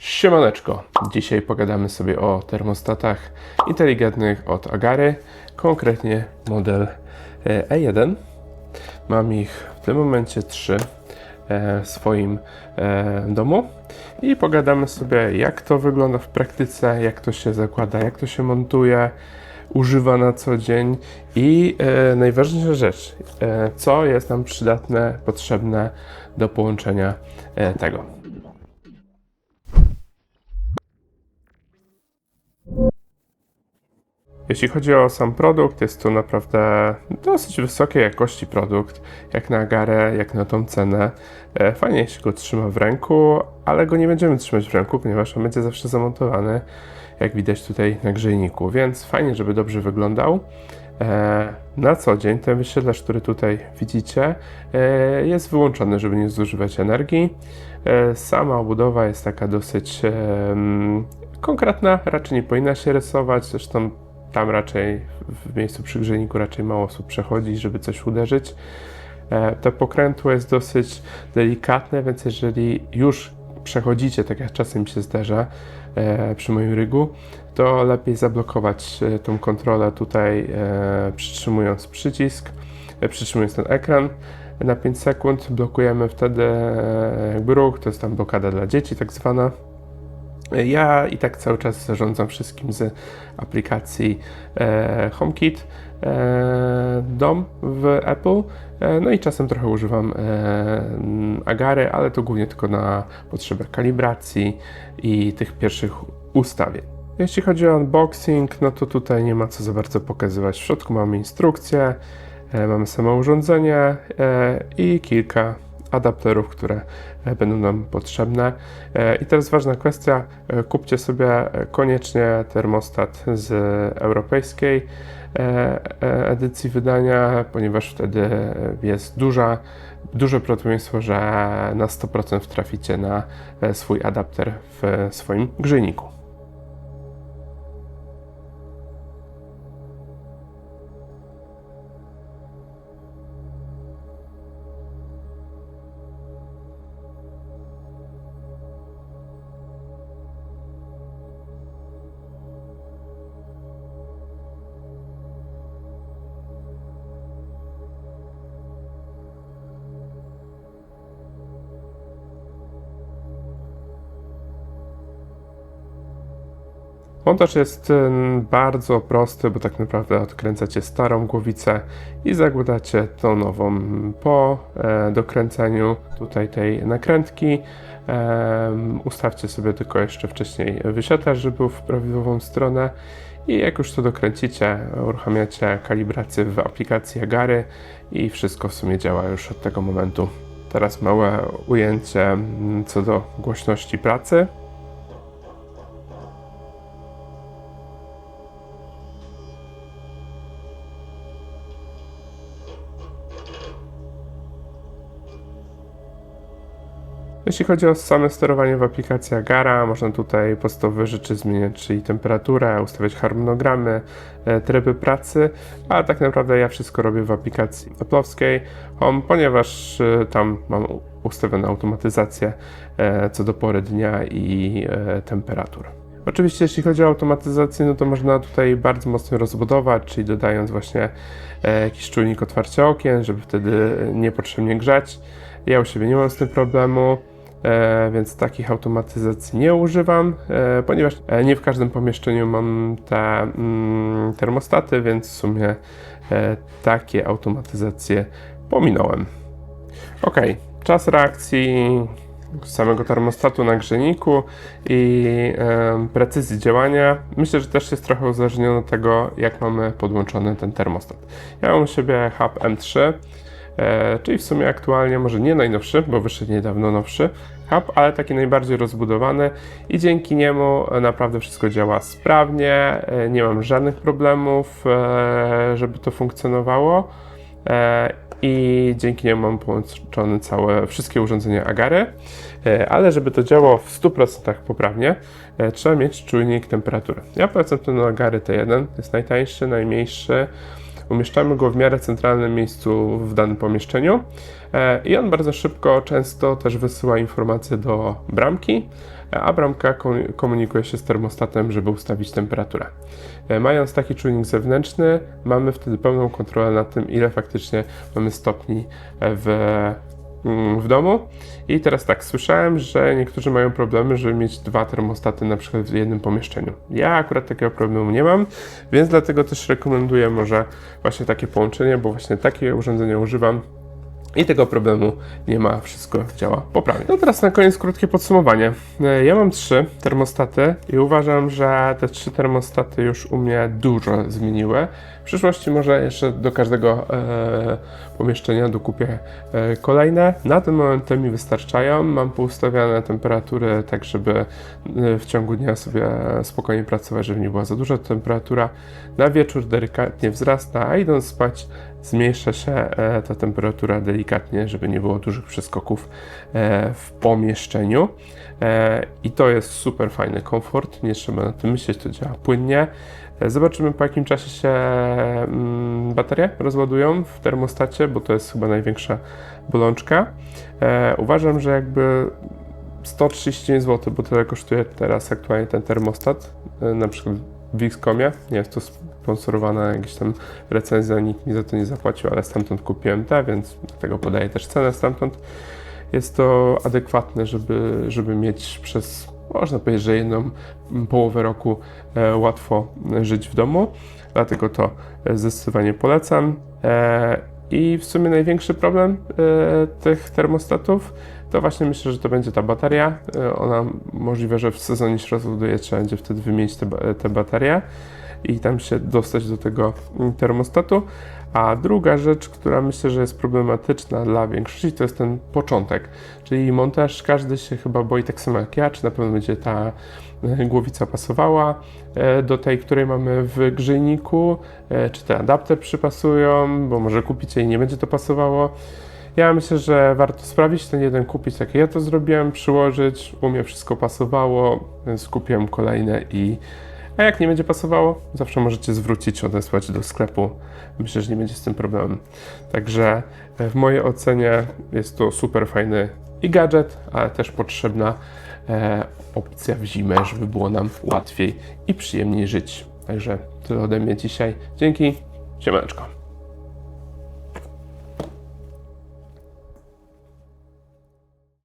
Siemaneczko! Dzisiaj pogadamy sobie o termostatach inteligentnych od Agary, konkretnie model e, E1. Mam ich w tym momencie trzy e, w swoim e, domu i pogadamy sobie jak to wygląda w praktyce, jak to się zakłada, jak to się montuje, używa na co dzień i e, najważniejsza rzecz, e, co jest nam przydatne, potrzebne do połączenia e, tego. Jeśli chodzi o sam produkt, jest to naprawdę dosyć wysokiej jakości produkt, jak na agarę, jak na tą cenę. E, Fajnie, jeśli go trzyma w ręku, ale go nie będziemy trzymać w ręku, ponieważ on będzie zawsze zamontowany, jak widać tutaj na grzejniku, więc fajnie, żeby dobrze wyglądał. E, Na co dzień ten wyświetlacz, który tutaj widzicie, e, jest wyłączony, żeby nie zużywać energii. Sama obudowa jest taka dosyć konkretna, raczej nie powinna się rysować, zresztą tam raczej w miejscu przy grzejniku raczej mało osób przechodzi, żeby coś uderzyć. E, To pokrętło jest dosyć delikatne, więc jeżeli już przechodzicie, tak jak czasem się zdarza e, przy moim rygu, to lepiej zablokować e, tą kontrolę tutaj, przytrzymując przycisk, przytrzymując ten ekran na 5 sekund. Blokujemy wtedy jakby ruch, to jest tam blokada dla dzieci tak zwana. Ja i tak cały czas zarządzam wszystkim z aplikacji e, HomeKit e, Dom w Apple. E, no i czasem trochę używam Agary, ale to głównie tylko na potrzebę kalibracji i tych pierwszych ustawień. Jeśli chodzi o unboxing, no to tutaj nie ma co za bardzo pokazywać. W środku mamy instrukcję, mamy samo urządzenie i kilka adapterów, które e, będą nam potrzebne. E, I teraz ważna kwestia, e, kupcie sobie koniecznie termostat z europejskiej edycji wydania, ponieważ wtedy jest duża, duże prawdopodobieństwo, że na 100% traficie na swój adapter w swoim grzejniku. Montaż jest bardzo prosty, bo tak naprawdę odkręcacie starą głowicę i zakładacie tą nową po e, dokręceniu tutaj tej nakrętki. ustawcie sobie tylko jeszcze wcześniej wyświetlacz, żeby był w prawidłową stronę i jak już to dokręcicie, uruchamiacie kalibrację w aplikacji Agary i wszystko w sumie działa już od tego momentu. Teraz małe ujęcie mm, co do głośności pracy. Jeśli chodzi o same sterowanie w aplikacji Agara, można tutaj podstawowe rzeczy zmieniać, czyli temperaturę, ustawiać harmonogramy, e, tryby pracy, a tak naprawdę ja wszystko robię w aplikacji Apple'owskiej Home, ponieważ e, tam mam ustawioną automatyzację e, co do pory dnia i temperatur. Oczywiście jeśli chodzi o automatyzację, no to można tutaj bardzo mocno rozbudować, czyli dodając właśnie jakiś czujnik otwarcia okien, żeby wtedy niepotrzebnie grzać. Ja u siebie nie mam z tym problemu, e, więc takich automatyzacji nie używam, e, ponieważ e, nie w każdym pomieszczeniu mam te mm, termostaty, więc w sumie e, takie automatyzacje pominąłem. Ok, czas reakcji samego termostatu na grzejniku i em, precyzji działania. Myślę, że też jest trochę uzależnione od tego, jak mamy podłączony ten termostat. Ja mam u siebie hub M3, e, czyli w sumie aktualnie może nie najnowszy, bo wyszedł niedawno nowszy hub, ale taki najbardziej rozbudowany i dzięki niemu naprawdę wszystko działa sprawnie, e, nie mam żadnych problemów, e, żeby to funkcjonowało. E, i dzięki niemu mam połączone całe, wszystkie urządzenia Agary, E, ale żeby to działało w 100% poprawnie, e, trzeba mieć czujnik temperatury. Ja polecam ten Agary T1, to jest najtańszy, najmniejszy, umieszczamy go w miarę centralnym miejscu w danym pomieszczeniu e, i on bardzo szybko, często też wysyła informacje do bramki, e, a bramka kom- komunikuje się z termostatem, żeby ustawić temperaturę. E, Mając taki czujnik zewnętrzny, mamy wtedy pełną kontrolę nad tym, ile faktycznie mamy stopni w, w domu. I teraz tak, słyszałem, że niektórzy mają problemy, żeby mieć dwa termostaty na przykład w jednym pomieszczeniu. Ja akurat takiego problemu nie mam, więc dlatego też rekomenduję może właśnie takie połączenie, bo właśnie takie urządzenie używam. I tego problemu nie ma, wszystko działa poprawnie. No teraz na koniec krótkie podsumowanie. E, Ja mam trzy termostaty i uważam, że te trzy termostaty już u mnie dużo zmieniły. W przyszłości może jeszcze do każdego e, pomieszczenia dokupię e, kolejne. Na ten moment te mi wystarczają. Mam poustawiane temperatury tak, żeby e, w ciągu dnia sobie spokojnie pracować, żeby nie była za duża temperatura. Na wieczór delikatnie wzrasta, a idąc spać zmniejsza się e, ta temperatura delikatnie, żeby nie było dużych przeskoków e, w pomieszczeniu. E, I to jest super fajny komfort, nie trzeba na tym myśleć, to działa płynnie. Zobaczymy po jakim czasie się mm, baterie rozładują w termostacie, bo to jest chyba największa bolączka. Uważam, że jakby 139 zł, bo tyle kosztuje teraz aktualnie ten termostat, na przykład w Xcomie, nie jest to sponsorowana jakaś tam recenzja, nikt mi za to nie zapłacił, ale stamtąd kupiłem te, więc dlatego podaję też cenę stamtąd. Jest to adekwatne, żeby, żeby mieć przez, można powiedzieć, że jedną połowę roku e, łatwo żyć w domu, dlatego to e, zdecydowanie polecam. E, I w sumie największy problem e, tych termostatów to właśnie myślę, że to będzie ta bateria. E, Ona możliwe, że w sezonie się trzeba będzie wtedy wymienić te, ba- te i tam się dostać do tego mm, termostatu. A druga rzecz, która myślę, że jest problematyczna dla większości, to jest ten początek. Czyli montaż, każdy się chyba boi tak samo jak ja, czy na pewno będzie ta e, głowica pasowała e, do tej, której mamy w grzejniku, e, czy te adapter przypasują, bo może kupicie i nie będzie to pasowało. Ja myślę, że warto sprawdzić ten jeden, kupić tak ja to zrobiłem, przyłożyć, u mnie wszystko pasowało, więc kupiłem kolejne i a jak nie będzie pasowało, zawsze możecie zwrócić, odesłać do sklepu. Myślę, że nie będzie z tym problemem. Także e, w mojej ocenie jest to super fajny i gadżet, ale też potrzebna e, opcja w zimę, żeby było nam łatwiej i przyjemniej żyć. Także tyle ode mnie dzisiaj. Dzięki, siemaneczko.